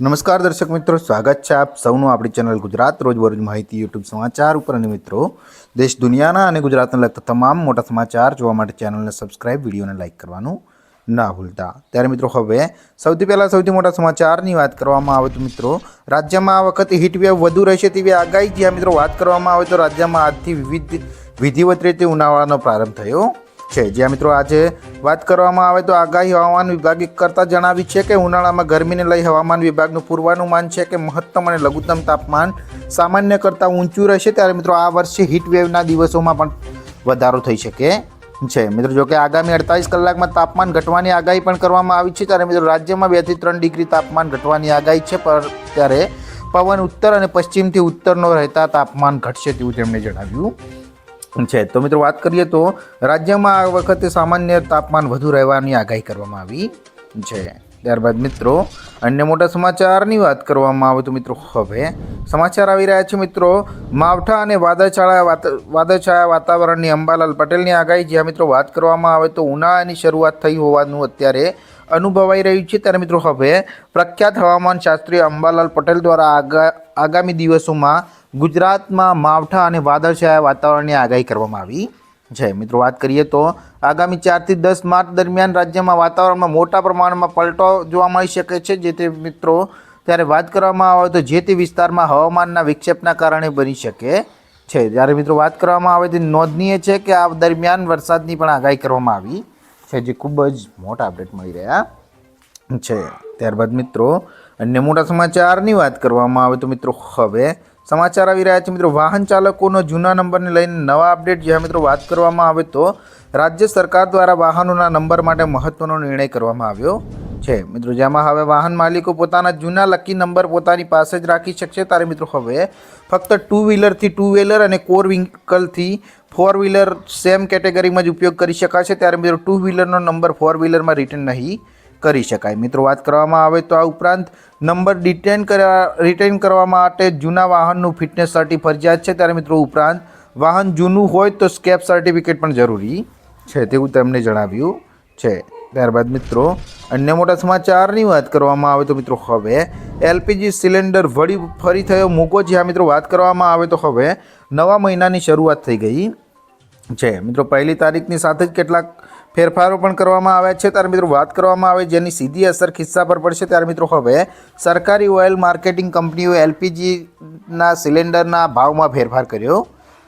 નમસ્કાર દર્શક મિત્રો, સ્વાગત છે આપ સૌનું આપણી ચેનલ ગુજરાત રોજબરોજ માહિતી યુટ્યુબ સમાચાર ઉપર. અને મિત્રો, દેશ દુનિયાના અને ગુજરાતને લગતા તમામ મોટા સમાચાર જોવા માટે ચેનલને સબસ્ક્રાઇબ વિડીયોને લાઇક કરવાનું ના ભૂલતા. ત્યારે મિત્રો, હવે સૌથી પહેલાં સૌથી મોટા સમાચારની વાત કરવામાં આવે તો મિત્રો, રાજ્યમાં આ વખતે હીટવેવ વધુ રહેશે તેવી આગાહી. જ્યાં મિત્રો વાત કરવામાં આવે તો રાજ્યમાં આજથી વિવિધ વિધિવત રીતે ઉનાળાનો પ્રારંભ થયો. છે. જ્યાં મિત્રો આજે વાત કરવામાં આવે તો આગાહી હવામાન વિભાગે કરતાં જણાવી છે કે ઉનાળામાં ગરમીને લઈ હવામાન વિભાગનું પૂર્વાનુમાન છે કે મહત્તમ અને લઘુત્તમ તાપમાન સામાન્ય કરતાં ઊંચું રહેશે. ત્યારે મિત્રો આ વર્ષે હીટવેવના દિવસોમાં પણ વધારો થઈ શકે છે. મિત્રો જોકે આગામી અડતાલીસ કલાકમાં તાપમાન ઘટવાની આગાહી પણ કરવામાં આવી છે. ત્યારે મિત્રો રાજ્યમાં બેથી ત્રણ ડિગ્રી તાપમાન ઘટવાની આગાહી છે. પર ત્યારે પવન ઉત્તર અને પશ્ચિમથી ઉત્તરનો રહેતા તાપમાન ઘટશે તેવું તેમણે જણાવ્યું. છે. તો મિત્રો વાત કરીએ તો રાજ્યમાં આ વખતે સામાન્ય તાપમાન વધુ રહેવાની આગાહી કરવામાં આવી છે. ત્યારબાદ મિત્રો, અન્ય મોટા સમાચારની વાત કરવામાં આવે તો મિત્રો હવે સમાચાર આવી રહ્યા છે મિત્રો. માવઠા અને વાદળછાયા વાત, વાદળછાયા વાતાવરણની અંબાલાલ પટેલની આગાહી, જ્યાં મિત્રો વાત કરવામાં આવે તો ઉનાળાની શરૂઆત થઈ હોવાનું અત્યારે અનુભવાઈ રહ્યું છે. ત્યારે મિત્રો હવે પ્રખ્યાત હવામાન શાસ્ત્રી અંબાલાલ પટેલ દ્વારા આગા, આગામી દિવસોમાં ગુજરાતમાં માવઠા અને વાદળછાયા વાતાવરણની આગાહી કરવામાં આવી. છે મિત્રો, વાત કરીએ તો આગામી ચારથી દસ માર્ચ દરમિયાન રાજ્યમાં વાતાવરણમાં મોટા પ્રમાણમાં પલટો જોવા મળી શકે છે. જે તે મિત્રો, ત્યારે વાત કરવામાં આવે તો જે તે વિસ્તારમાં હવામાનના વિક્ષેપના કારણે બની શકે છે. જ્યારે મિત્રો, વાત કરવામાં આવે તો નોંધનીય છે કે આ દરમિયાન વરસાદની પણ આગાહી કરવામાં આવી છે, જે ખૂબ જ મોટા અપડેટ મળી રહ્યા છે. ત્યારબાદ મિત્રો, અન્ય મોટા સમાચારની વાત કરવામાં આવે તો મિત્રો, હવે સમાચાર આવી રહ્યા છે મિત્રો. વાહન ચાલકોનો જૂના નંબરને લઈને નવા અપડેટ જ્યાં મિત્રો વાત કરવામાં આવે તો રાજ્ય સરકાર દ્વારા વાહનોના નંબર માટે મહત્વનો નિર્ણય કરવામાં આવ્યો છે. મિત્રો, જેમાં હવે વાહન માલિકો પોતાના જૂના લકી નંબર પોતાની પાસે જ રાખી શકશે. ત્યારે મિત્રો, હવે ફક્ત ટુ વ્હીલરથી ટુ વ્હીલર અને કોર વ્હીકલથી ફોર વ્હીલર સેમ કેટેગરીમાં જ ઉપયોગ કરી શકાશે. ત્યારે મિત્રો ટુ વ્હીલરનો નંબર ફોર વ્હીલરમાં રિટર્ન નહીં કરી શકાય. મિત્રો, વાત કરવામાં આવે તો આ ઉપરાંત નંબર ડિટેન કરવા રિટેન કરવા માટે જૂના વાહનનું ફિટનેસ સર્ટી ફરજિયાત છે. ત્યારે મિત્રો, ઉપરાંત વાહન જૂનું હોય તો સ્કેપ સર્ટિફિકેટ પણ જરૂરી છે તેવું તેમણે જણાવ્યું છે. ત્યારબાદ મિત્રો, અન્ય મોટા સમાચારની વાત કરવામાં આવે તો મિત્રો, હવે એલપીજી સિલિન્ડર વળી ફરી થયો મૂકો. જ્યાં મિત્રો, વાત કરવામાં આવે તો હવે નવા મહિનાની શરૂઆત થઈ ગઈ છે. મિત્રો, પહેલી તારીખની સાથે જ કેટલાક ફેરફારો પણ કરવામાં આવ્યા છે. ત્યારે મિત્રો વાત કરવામાં આવે જેની સીધી અસર ખિસ્સા પર પડશે. ત્યારે મિત્રો હવે સરકારી ઓઇલ માર્કેટિંગ કંપનીઓ એલપીજીના સિલિન્ડરના ભાવમાં ફેરફાર કર્યો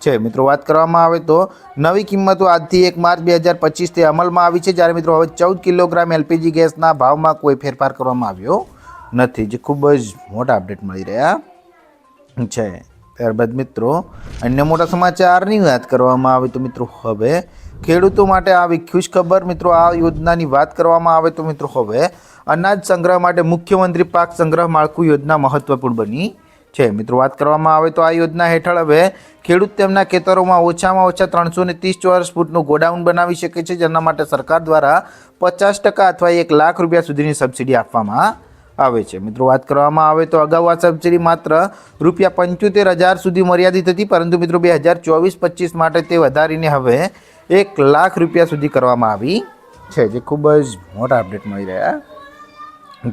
છે. મિત્રો વાત કરવામાં આવે તો નવી કિંમતો આજથી એક માર્ચ બે હજાર પચીસથી અમલમાં આવી છે. જ્યારે મિત્રો હવે ચૌદ કિલોગ્રામ એલપીજી ગેસના ભાવમાં કોઈ ફેરફાર કરવામાં આવ્યો નથી. જે ખૂબ જ મોટા અપડેટ મળી રહ્યા છે. ત્યારબાદ મિત્રો અન્ય મોટા સમાચારની વાત કરવામાં આવે તો મિત્રો હવે ખેડૂતો માટે આવી ખુશખબર મિત્રો આ યોજનાની વાત કરવામાં આવે તો મિત્રો હવે અનાજ સંગ્રહ માટે મુખ્યમંત્રી પાક સંગ્રહ માળખું યોજના મહત્વપૂર્ણ બની છે. મિત્રો વાત કરવામાં આવે તો આ યોજના હેઠળ હવે ખેડૂત તેમના ખેતરોમાં ઓછામાં ઓછા ત્રણસો ને ત્રીસ ચોરસ ફૂટનું ગોડાઉન બનાવી શકે છે. જેના માટે સરકાર દ્વારા પચાસ ટકા અથવા એક લાખ રૂપિયા સુધીની સબસિડી આપવામાં આવે છે. મિત્રો, વાત કરવામાં આવે તો અગાઉ આ સબસિડી માત્ર રૂપિયા પંચોતેર હજાર સુધી મર્યાદિત હતી, પરંતુ મિત્રો બે હજાર ચોવીસ પચીસ માટે તે વધારીને હવે એક લાખ રૂપિયા સુધી કરવામાં આવી છે, જે ખૂબ જ મોટા અપડેટ મળી રહ્યા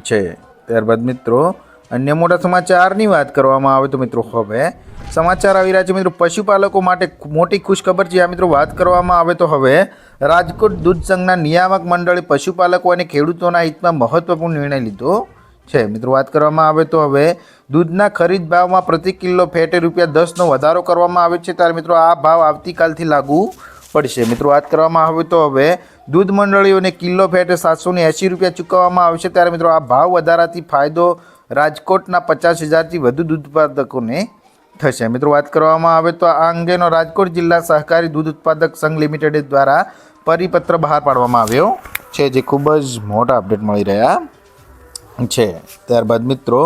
છે. ત્યારબાદ મિત્રો, અન્ય મોટા સમાચારની વાત કરવામાં આવે તો મિત્રો હવે સમાચાર આવી રહ્યા છે. મિત્રો, પશુપાલકો માટે મોટી ખુશખબર છે. આ મિત્રો, વાત કરવામાં આવે તો હવે રાજકોટ દૂધ સંઘના નિયામક મંડળે પશુપાલકો અને ખેડૂતોના હિતમાં મહત્વપૂર્ણ નિર્ણય લીધો છે. મિત્રો, વાત કરવામાં આવે તો હવે દૂધના ખરીદ ભાવમાં પ્રતિ કિલો ફેટે રૂપિયા દસનો વધારો કરવામાં આવે છે. ત્યારે મિત્રો, આ ભાવ આવતીકાલથી લાગુ પડશે. મિત્રો, વાત કરવામાં આવે તો હવે દૂધ મંડળીઓને કિલો ફેટે સાતસો એંશી રૂપિયા ચૂકવવામાં આવશે ત્યારે મિત્રો, આ ભાવ વધારાથી ફાયદો રાજકોટના પચાસ હજારથી વધુ દૂધ ઉત્પાદકોને થશે. મિત્રો, વાત કરવામાં આવે તો આ અંગેનો રાજકોટ જિલ્લા સહકારી દૂધ ઉત્પાદક સંઘ લિમિટેડ દ્વારા પરિપત્ર બહાર પાડવામાં આવ્યો છે, જે ખૂબ જ મોટા અપડેટ મળી રહ્યા છે. ત્યારબાદ મિત્રો,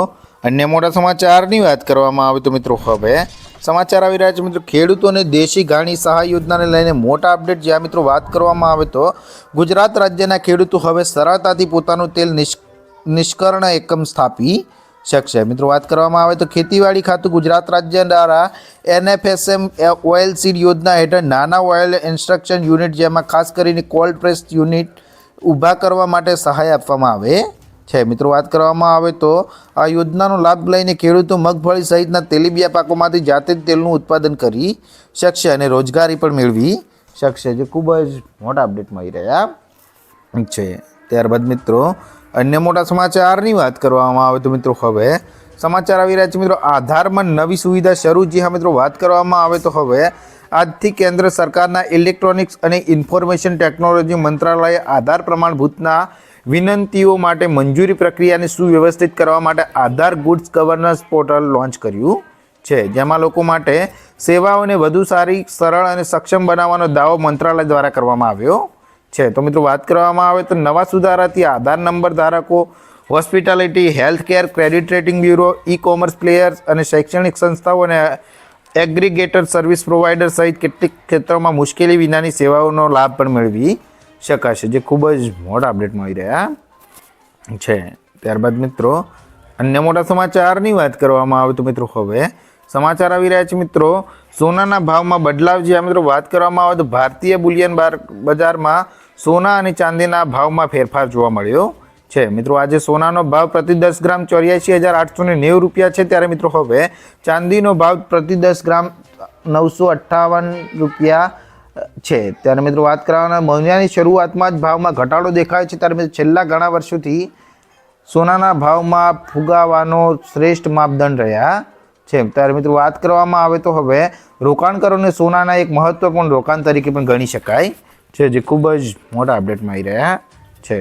અન્ય મોટા સમાચારની વાત કરવામાં આવે તો મિત્રો હવે સમાચાર આવી રહ્યા છે મિત્રો ખેડૂતોને દેશી ઘાણી સહાય યોજનાને લઈને મોટા અપડેટ જ્યાં મિત્રો વાત કરવામાં આવે તો, ગુજરાત રાજ્યના ખેડૂતો હવે સરળતાથી પોતાનું તેલ નિષ્કર્ણ એકમ સ્થાપી શકશે. મિત્રો, વાત કરવામાં આવે તો ખેતીવાડી ખાતું ગુજરાત રાજ્ય દ્વારા એનએફએસએમ ઓઇલ સીડ યોજના હેઠળ નાના ઓઇલ ઇન્સ્ટ્રક્શન યુનિટ જેમાં ખાસ કરીને કોલ્ડ પ્રેસ યુનિટ ઊભા કરવા માટે સહાય આપવામાં આવે છે. મિત્રો, વાત કરવામાં આવે તો આ યોજનાનો લાભ લઈને ખેડૂતો મગફળી સહિતના તેલીબિયા પાકોમાંથી જાતે જ તેલનું ઉત્પાદન કરી શકશે અને રોજગારી પણ મેળવી શકશે. જે ખૂબ જ મોટા અપડેટ મળી રહ્યા. છે. ત્યારબાદ મિત્રો, અન્ય મોટા સમાચારની વાત કરવામાં આવે તો મિત્રો, હવે સમાચાર આવી રહ્યા છે મિત્રો. આધારમાં નવી સુવિધા શરૂ. જે હા મિત્રો, વાત કરવામાં આવે તો હવે આજથી કેન્દ્ર સરકારના ઇલેક્ટ્રોનિક્સ અને ઇન્ફોર્મેશન ટેકનોલોજી મંત્રાલયે આધાર પ્રમાણભૂતના વિનંતીઓ માટે મંજૂરી પ્રક્રિયાને સુવ્યવસ્થિત કરવા માટે Aadhaar goods governance portal launch કર્યું છે. જેમાં લોકો માટે સેવાઓને વધુ સારી, સરળ અને સક્ષમ બનાવવાનો દાવો મંત્રાલય દ્વારા કરવામાં આવ્યો છે. તો મિત્રો, વાત કરવામાં આવે તો નવા સુધારાથી આધાર નંબર ધારકો, hospitality, health care, credit rating bureau e commerce players અને શૈક્ષણિક સંસ્થાઓ અને એગ્રીગેટર સર્વિસ પ્રોવાઈડર સહિત કેટલીક ક્ષેત્રોમાં મુશ્કેલી વિનાની સેવાઓનો લાભ પણ મેળવી શકાશે, જે ખૂબ જ મોટા અપડેટ મળી રહ્યા છે. ત્યારબાદ મિત્રો, અન્ય મોટા સમાચારની વાત કરવામાં આવે તો મિત્રો હવે સમાચાર આવી રહ્યા છે મિત્રો. સોનાના ભાવમાં બદલાવ જે આ મિત્રો વાત કરવામાં આવે તો ભારતીય બુલિયન બજારમાં સોના અને ચાંદીના ભાવમાં ફેરફાર જોવા મળ્યો છે. મિત્રો, આજે સોનાનો ભાવ પ્રતિ દસ ગ્રામ ચોર્યાસી હજાર આઠસો ને નેવું રૂપિયા છે. ત્યારે મિત્રો, હવે ચાંદીનો ભાવ પ્રતિ દસ ગ્રામ નવસો અઠ્ઠાવન રૂપિયા છે. ત્યારે મિત્રો વાત કરવાના મહિનાની શરૂઆતમાં જ ભાવમાં ઘટાડો દેખાય છે. ત્યારે મિત્રો છેલ્લા ઘણા વર્ષોથી સોનાના ભાવમાં ફુગાવાનો શ્રેષ્ઠ માપદંડ રહ્યા છે. ત્યારે મિત્રો વાત કરવામાં આવે તો હવે રોકાણકારોને સોનાના એક મહત્વપૂર્ણ રોકાણ તરીકે પણ ગણી શકાય છે, જે ખૂબ જ મોટા અપડેટમાં આવી રહ્યા છે.